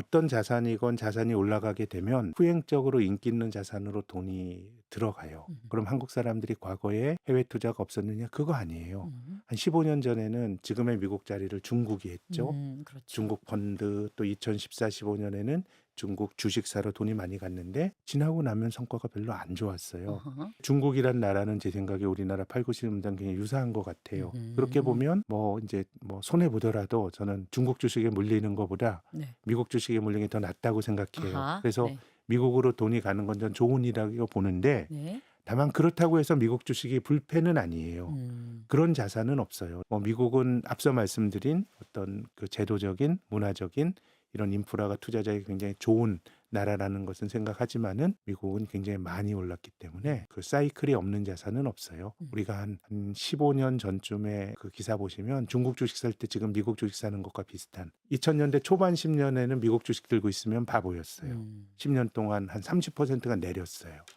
어떤 자산이건 자산이 올라가게 되면 후행적으로 인기 있는 자산으로 돈이 들어가요. 음. 그럼 한국 사람들이 과거에 해외 투자가 없었느냐? 그거 아니에요. 음. 한 15년 전에는 지금의 미국 자리를 중국이 했죠. 음, 그렇죠. 중국 펀드 또 2014, 15년에는 중국 주식사로 돈이 많이 갔는데 지나고 나면 성과가 별로 안 좋았어요. 어허. 중국이란 나라는 제 생각에 우리나라 8, 90년대 굉장히 유사한 것 같아요. 음. 그렇게 보면 뭐 이제 뭐 손해 보더라도 저는 중국 주식에 물리는 것보다 네. 미국 주식에 물리는 게 더 낫다고 생각해요. 아하. 그래서 네. 미국으로 돈이 가는 건 전 좋은 일이라고 보는데 네. 다만 그렇다고 해서 미국 주식이 불패는 아니에요. 음. 그런 자산은 없어요. 뭐 미국은 앞서 말씀드린 어떤 그 제도적인 문화적인 이런 인프라가 투자자에게 굉장히 좋은 나라라는 것은 생각하지만은 미국은 굉장히 많이 올랐기 때문에 그 사이클이 없는 자산은 없어요. 음. 우리가 한, 한 15년 전쯤에 그 기사 보시면 중국 주식 살 때 지금 미국 주식 사는 것과 비슷한 2000년대 초반 10년에는 미국 주식 들고 있으면 바보였어요. 음. 10년 동안 한 30%가 내렸어요.